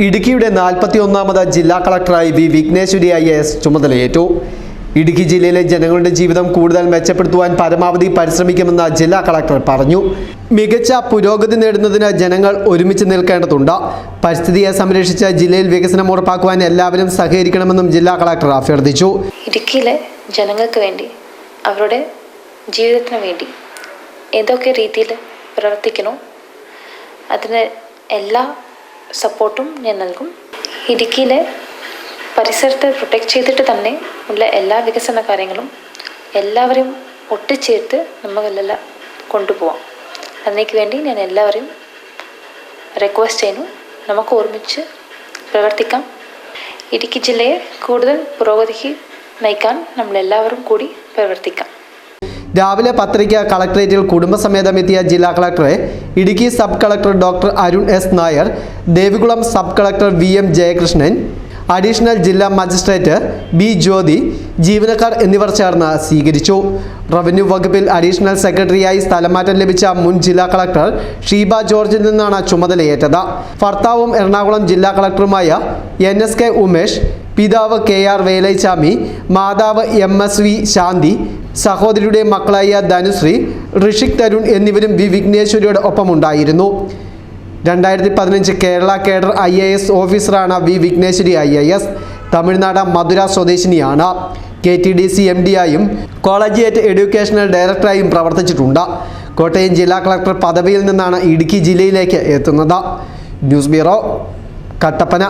ഇടുക്കിയുടെ നാൽപ്പത്തി ഒന്നാമത് ജില്ലാ കളക്ടറായി വി വിഘ്നേശ്വരി ഐ എസ് ചുമതലയേറ്റു. ഇടുക്കി ജില്ലയിലെ ജനങ്ങളുടെ ജീവിതം കൂടുതൽ മെച്ചപ്പെടുത്തുവാൻ പരമാവധി പരിശ്രമിക്കുമെന്ന് ജില്ലാ കളക്ടർ പറഞ്ഞു. മികച്ച പുരോഗതി നേടുന്നതിന് ജനങ്ങൾ ഒരുമിച്ച് നിൽക്കേണ്ടതുണ്ട്. പരിസ്ഥിതിയെ സംരക്ഷിച്ച് ജില്ലയിൽ വികസനം ഉറപ്പാക്കുവാൻ എല്ലാവരും സഹകരിക്കണമെന്നും ജില്ലാ കളക്ടർ അഭ്യർത്ഥിച്ചു. ഇടുക്കിയിലെ ജനങ്ങൾക്ക് വേണ്ടി അവരുടെ ജീവിതത്തിന് വേണ്ടി ഏതൊക്കെ രീതിയിൽ പ്രവർത്തിക്കണോ അതിന് എല്ലാ സപ്പോർട്ടും ഞാൻ നൽകും. ഇടുക്കിയിലെ പരിസരത്തെ പ്രൊട്ടക്റ്റ് ചെയ്തിട്ട് തന്നെ ഉള്ള എല്ലാ വികസന കാര്യങ്ങളും എല്ലാവരെയും ഒട്ടിച്ചേർത്ത് നമ്മളെല്ലാം കൊണ്ടുപോവാം. അതിനേക്ക് വേണ്ടി ഞാൻ എല്ലാവരെയും റിക്വസ്റ്റ് ചെയ്യുന്നു. നമുക്ക് ഒരുമിച്ച് പ്രവർത്തിക്കാം. ഇടുക്കി ജില്ലയെ കൂടുതൽ പുരോഗതിക്ക് നയിക്കാൻ നമ്മളെല്ലാവരും കൂടി പ്രവർത്തിക്കാം. രാവിലെ പത്തരയ്ക്ക് കളക്ടറേറ്റിൽ കുടുംബസമേതം എത്തിയ ജില്ലാ കളക്ടറെ Idukki sub collector doctor Arun S Nair Devikulam sub collector V M Jayakrishnan additional ജില്ലാ മജിസ്ട്രേറ്റ് ബി ജ്യോതി ജീവനക്കാർ എന്നിവർ ചേർന്ന് സ്വീകരിച്ചു. റവന്യൂ വകുപ്പിൽ അഡീഷണൽ സെക്രട്ടറിയായി സ്ഥലമാറ്റം ലഭിച്ച മുൻ ജില്ലാ കളക്ടർ ഷീബ ജോർജിൽ നിന്നാണ് ചുമതലയേറ്റത്. ഭർത്താവും എറണാകുളം ജില്ലാ കളക്ടറുമായ എൻ എസ് കെ ഉമേഷ് പിതാവ് കെ ആർ വേലൈച്ചാമി മാതാവ് എം എസ് വി ശാന്തി സഹോദരിയുടെ മക്കളായ ധനുശ്രീ ഋഷിക് തരുൺ എന്നിവരും വി വിഘ്നേശ്വരിയുടെ ഒപ്പമുണ്ടായിരുന്നു. രണ്ടായിരത്തി പതിനഞ്ച് Kerala cadre I A S ഓഫീസറാണ് V Vigneswari I A S Tamil Nadu Madurai സ്വദേശിനിയാണ്. K T D C M ഡിയായും collegiate educational ഡയറക്ടറായും പ്രവർത്തിച്ചിട്ടുണ്ട്. കോട്ടയം ജില്ലാ കളക്ടർ പദവിയിൽ നിന്നാണ് ഇടുക്കി ജില്ലയിലേക്ക് എത്തുന്നത്. News bureau Kattappana.